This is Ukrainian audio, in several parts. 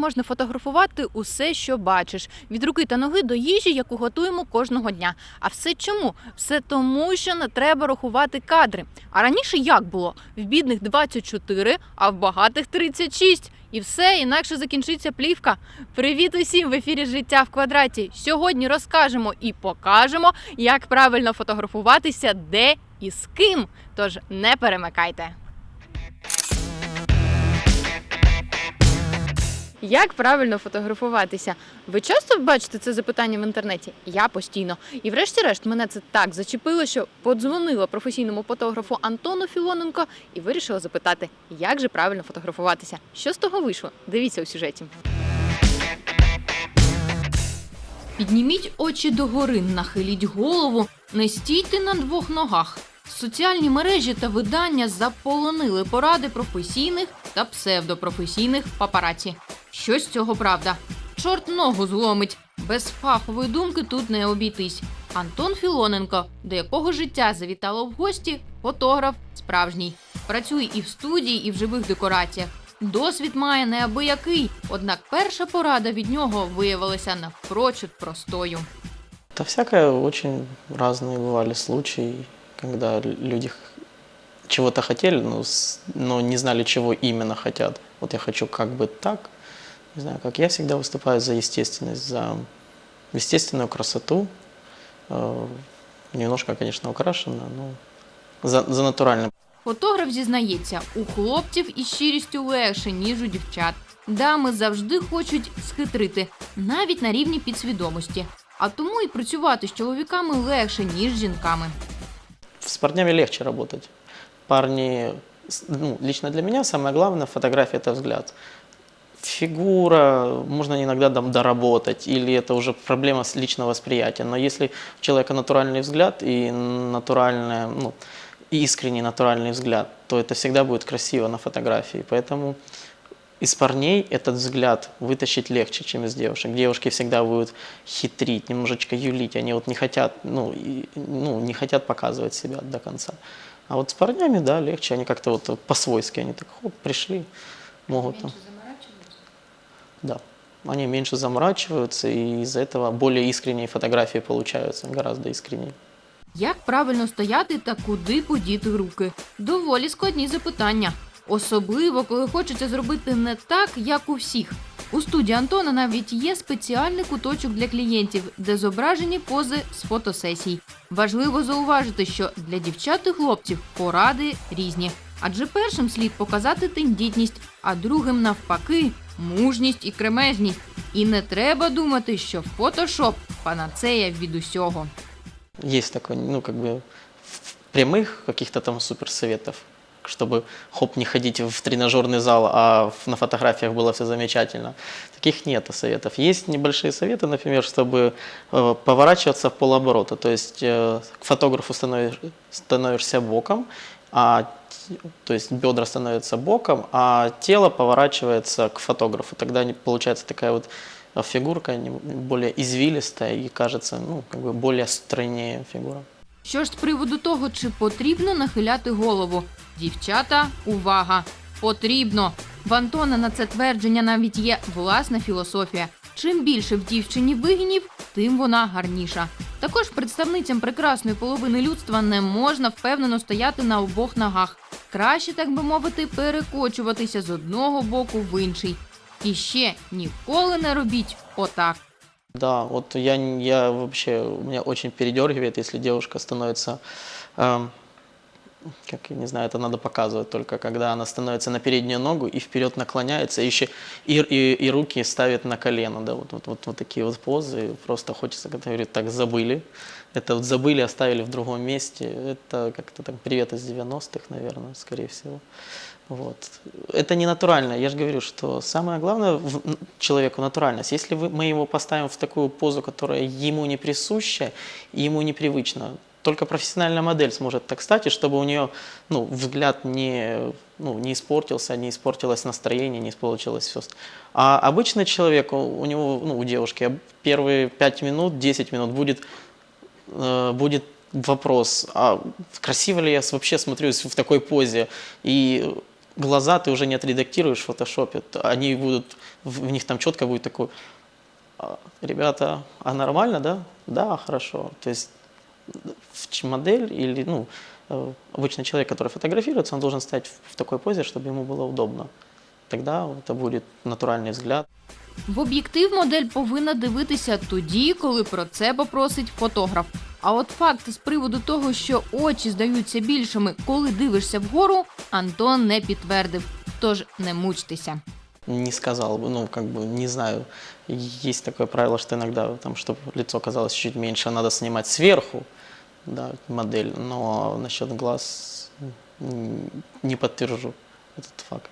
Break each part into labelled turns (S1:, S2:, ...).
S1: можна фотографувати усе, що бачиш, від руки та ноги до їжі, яку готуємо кожного дня. А все чому? Все тому, що не треба рахувати кадри. А раніше як було? В бідних 24, а в багатих 36. І все інакше закінчиться плівка. Привіт усім в ефірі Життя в квадраті. Сьогодні розкажемо і покажемо, як правильно фотографуватися, де і з ким. Тож не перемикайте. Як правильно фотографуватися? Ви часто бачите це запитання в інтернеті? Я постійно. І врешті-решт мене це так зачепило, що подзвонила професійному фотографу Антону Філоненко і вирішила запитати, як же правильно фотографуватися. Що з того вийшло? Дивіться у сюжеті. Підніміть очі догори, нахиліть голову, не стійте на двох ногах. Соціальні мережі та видання заполонили поради професійних та псевдопрофесійних папараці. Що з цього правда? Чорт ногу зломить. Без фахової думки тут не обійтись. Антон Філоненко, до якого життя завітало в гості, фотограф справжній. Працює і в студії, і в живих декораціях. Досвід має неабиякий, однак перша порада від нього виявилася навпрочуд простою.
S2: Да всякое очень разные бывали случаи, когда л- люди х- чего-то хотели, но, с- но не знали, чего именно хотят. Вот я хочу как бы так, не знаю, как я всегда выступаю за естественность, за естественную красоту, Э, немножко, конечно, украшено, но за, за натурально.
S1: Фотограф зізнається, у хлопців із щирістю легше, ніж у дівчат. Дами завжди хочуть схитрити, навіть на рівні підсвідомості. А тому і працювати з чоловіками легше, ніж з жінками.
S2: С парнями легче работать. Парни, с- ну, лично для меня самое главное в фотографии это взгляд. Фигура, можно иногда там доработать, или это уже проблема с личного восприятия. Но если у человека натуральный взгляд и натуральная, ну, искренний натуральный взгляд, то это всегда будет красиво на фотографии. Поэтому из парней этот взгляд вытащить легче, чем из девушек. Девушки всегда будут хитрить, немножечко юлить. Они вот не хотят, ну, и- ну, не хотят показывать себя до конца. А вот с парнями, да, легче. Они как-то вот по-свойски, они так, хоп, пришли, могут там. Да, они меньше заморачиваются, и из-за этого более искренние фотографии получаются, гораздо искреннее.
S1: Як правильно стояти та куди подіти руки? Доволі складні запитання. Особливо, коли хочеться зробити не так, як у всіх. У студії Антона навіть є спеціальний куточок для клієнтів, де зображені пози з фотосесій. Важливо зауважити, що для дівчат і хлопців поради різні. Адже першим слід показати тендітність, а другим навпаки мужність і кремезність. І не треба думати, що фотошоп панацея від усього.
S2: Есть такой, ну, как бы, в- прямых каких-то там суперсоветов, чтобы, хоп, не ходить в тренажерный зал, а в- на фотографиях было все замечательно. Таких нет советов. Есть небольшие советы, например, чтобы э, поворачиваться в полоборота. То есть э, к фотографу становишь, становишься боком, а то есть бедра становятся боком, а тело поворачивается к фотографу. Тогда получается такая вот фигурка более извилистая и кажется, ну, как бы более стройнее фигура.
S1: Що ж з приводу того, чи потрібно нахиляти голову? Дівчата, увага! Потрібно! В Антона на це твердження навіть є власна філософія. Чим більше в дівчині вигинів, тим вона гарніша. Також представницям прекрасної половини людства не можна впевнено стояти на обох ногах. Краще, так би мовити, перекочуватися з одного боку в інший. І ще ніколи не робіть отак.
S2: Да, вот я, я вообще, меня очень передергивает, если девушка становится, эм, как, я не знаю, это надо показывать только, когда она становится на переднюю ногу и вперед наклоняется, и еще и, и, и руки ставит на колено, да, вот, вот, вот, вот такие вот позы, просто хочется, когда говорит, так, забыли, это вот забыли, оставили в другом месте, это как-то так, привет из 90-х, наверное, скорее всего. Вот. Это не натурально. Я же говорю, что самое главное в человеку натуральность. Если мы его поставим в такую позу, которая ему не присуща, и ему непривычна, только профессиональная модель сможет так стать, и чтобы у нее ну, взгляд не, ну, не испортился, не испортилось настроение, не испортилось все. А обычный человек, у, у него, ну, у девушки, первые 5 минут, 10 минут будет э, будет вопрос, а красиво ли я вообще смотрюсь в такой позе? И глаза ты уже не отредактируешь в фотошопе. Они будут, в них там четко будет такой, «А, ребята, а нормально, да? Да, хорошо. То есть модель или, ну, э, обычный человек, который фотографируется, он должен стоять в в такой позе, чтобы ему было удобно. Тогда это будет натуральный взгляд.
S1: В об'єктив модель повинна дивитися тоді, коли про це попросить фотограф. А от факт з приводу того, що очі здаються більшими, коли дивишся вгору, Антон не підтвердив. Тож не мучтеся.
S2: Не сказал бы, ну, как бы, не знаю. Есть такое правило, что иногда, там, чтобы лицо казалось чуть меньше, надо снимать сверху, да, модель. Но насчет глаз не подтвержу этот факт.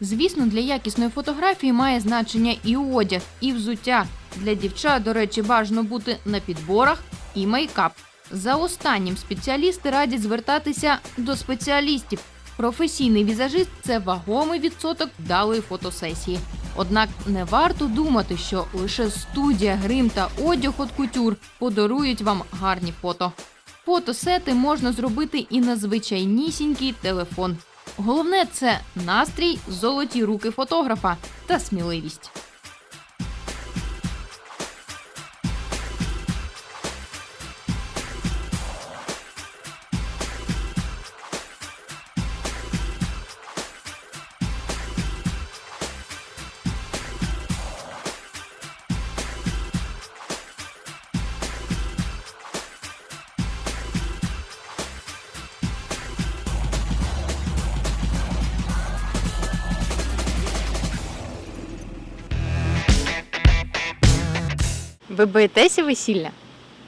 S1: Звісно, для якісної фотографії має значення і одяг, і взуття. Для дівчат, до речі, бажано бути на підборах і мейкап. За останнім спеціалісти радять звертатися до спеціалістів. Професійний візажист це вагомий відсоток вдалої фотосесії. Однак не варто думати, що лише студія, грим та одяг от кутюр подарують вам гарні фото. Фотосети можна зробити і на звичайнісінький телефон. Головне це настрій, золоті руки фотографа та сміливість. Ви боїтеся весілля?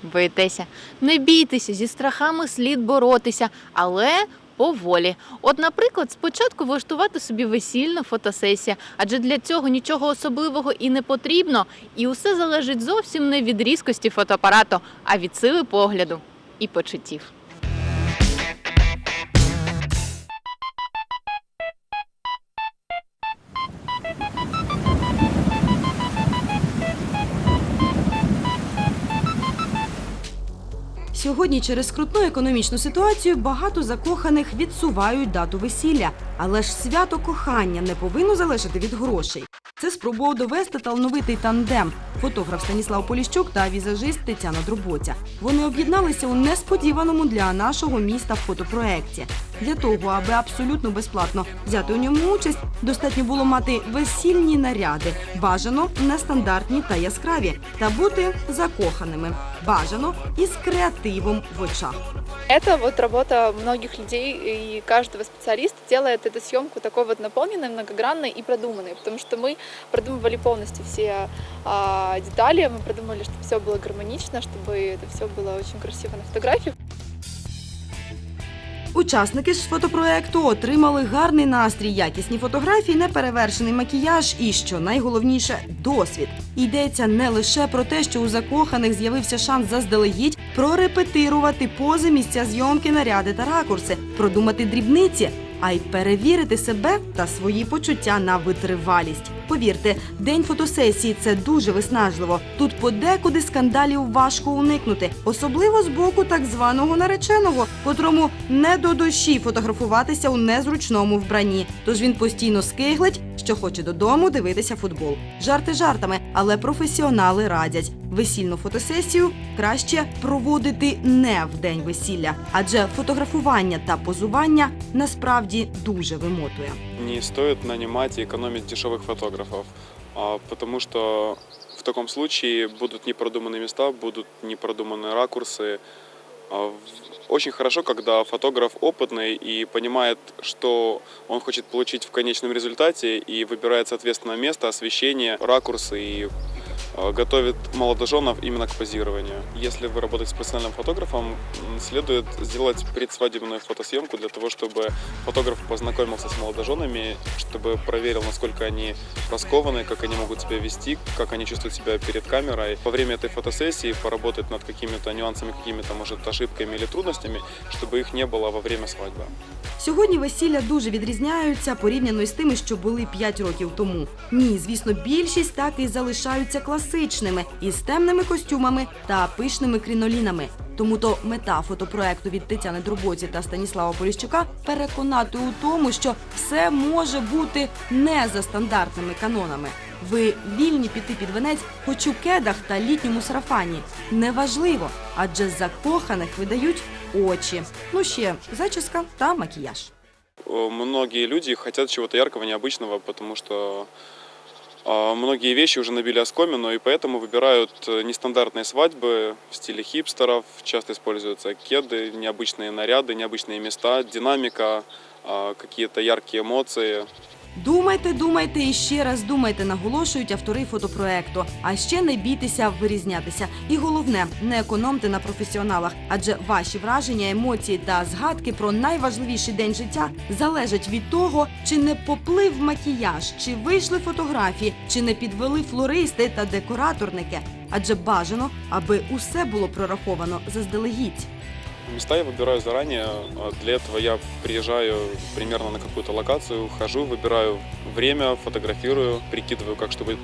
S1: Боїтеся. Не бійтеся, зі страхами слід боротися, але поволі. От, наприклад, спочатку влаштувати собі весільну фотосесію, адже для цього нічого особливого і не потрібно, і усе залежить зовсім не від різкості фотоапарату, а від сили погляду і почуттів.
S3: Сьогодні через скрутну економічну ситуацію багато закоханих відсувають дату весілля, але ж свято кохання не повинно залежати від грошей. Це спробував довести талановитий тандем фотограф Станіслав Поліщук та візажист Тетяна Дроботя. Вони об'єдналися у несподіваному для нашого міста фотопроекті. Для того, аби абсолютно безплатно взяти у ньому участь, достатньо було мати весільні наряди, бажано нестандартні та яскраві, та бути закоханими. Бажано із креативом в очах.
S4: Это вот работа многих людей и каждого специалиста делает эту съемку такой вот наполненной, многогранной и продуманной, потому что мы продумывали полностью все а, детали, мы продумали, чтобы все было гармонично, чтобы это все было очень красиво на фотографиях.
S3: Учасники ж фотопроекту отримали гарний настрій, якісні фотографії, неперевершений макіяж і, що найголовніше, досвід. Йдеться не лише про те, що у закоханих з'явився шанс заздалегідь прорепетирувати пози місця зйомки, наряди та ракурси, продумати дрібниці, а й перевірити себе та свої почуття на витривалість. Повірте, день фотосесії це дуже виснажливо. Тут подекуди скандалів важко уникнути, особливо з боку так званого нареченого, котрому не до душі фотографуватися у незручному вбранні. Тож він постійно скиглить, що хоче додому дивитися футбол. Жарти жартами, але професіонали радять. Весільну фотосесію краще проводити не в день весілля, адже фотографування та позування насправді дуже вимотує.
S5: Не стоит нанимать и экономить дешевых фотографов, а, потому что в таком случае будут непродуманные места, будут непродуманные ракурсы. А, Очень хорошо, когда фотограф опытный и понимает, что он хочет получить в конечном результате и выбирает соответственно место, освещение, ракурсы и готовит молодоженов именно к позированию. Если вы работаете с профессиональным фотографом, м, следует сделать предсвадебную фотосъемку для того, чтобы фотограф познакомился с молодоженами, чтобы проверил, насколько они раскованы, как они могут себя вести, как они чувствуют себя перед камерой. Во время этой фотосессии поработать над какими-то нюансами, какими-то, может, ошибками или трудностями, чтобы их не было во время свадьбы.
S3: Сьогодні весілля дуже відрізняються порівняно із тими, що були 5 років тому. Ні, звісно, більшість так і залишаються класичними із темними костюмами та пишними крінолінами. Тому то мета фотопроекту від Тетяни Дробоці та Станіслава Поліщука переконати у тому, що все може бути не за стандартними канонами. Ви вільні піти під венець, хоч у кедах та літньому сарафані. Неважливо, адже закоханих видають очі. Ну ще зачіска та макіяж.
S5: Многие люди хотят чего-то яркого, необычного, потому что многие вещи уже набили оскомину, и поэтому выбирают э, нестандартные свадьбы в стиле хипстеров. Часто используются кеды, необычные наряды, необычные места, динамика, а, какие-то яркие эмоции.
S3: Думайте, думайте і ще раз думайте, наголошують автори фотопроекту. А ще не бійтеся вирізнятися. І головне, не економте на професіоналах, адже ваші враження, емоції та згадки про найважливіший день життя залежать від того, чи не поплив макіяж, чи вийшли фотографії, чи не підвели флористи та декораторники. Адже бажано, аби усе було прораховано заздалегідь.
S5: Места я выбираю заранее. а Для этого я приезжаю примерно на какую-то локацию, хожу, выбираю время, фотографирую, прикидываю, как чтобы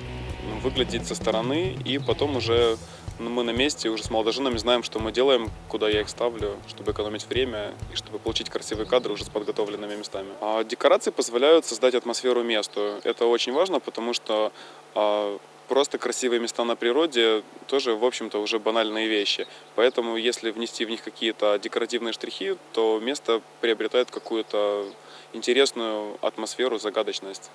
S5: выглядеть со стороны, и потом уже мы на месте уже с молодоженами знаем, что мы делаем, куда я их ставлю, чтобы экономить время и чтобы получить красивые кадры уже с подготовленными местами. А декорации позволяют создать атмосферу месту. Это очень важно, потому что а, просто красивые места на природе тоже, в общем-то, уже банальные вещи. Поэтому, если внести в них какие-то декоративные штрихи, то место приобретает какую-то интересную атмосферу, загадочность.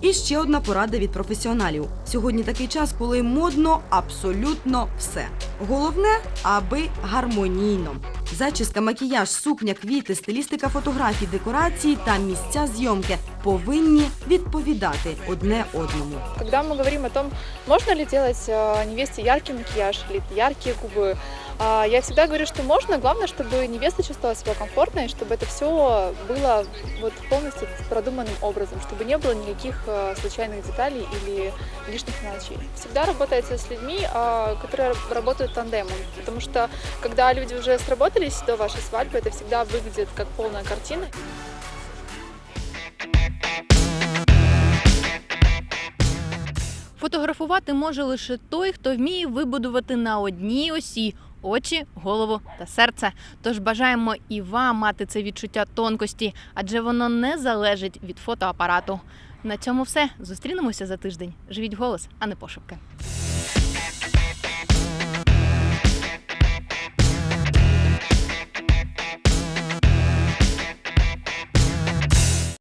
S3: І ще одна порада від професіоналів. Сьогодні такий час, коли модно абсолютно все. Головне, аби гармонійно. Зачіска, макіяж, сукня, квіти, стилістика фотографій, декорації та місця зйомки повинні відповідати одне одному.
S4: Когда мы говорим о том, можно ли делать э, невесте яркий макияж или яркие губы, а, я всегда говорю, что можно. Главное, чтобы невеста чувствовала себя комфортно и чтобы это все было вот полностью продуманным образом, чтобы не было никаких э, случайных деталей или лишних мелочей. Всегда работайте с людьми, а, которые работают тандемом, потому что когда люди уже сработались до вашей свадьбы, это всегда выглядит как полная картина.
S1: Фотографувати може лише той, хто вміє вибудувати на одній осі очі, голову та серце. Тож бажаємо і вам мати це відчуття тонкості, адже воно не залежить від фотоапарату. На цьому все. Зустрінемося за тиждень. Живіть голос, а не пошепки.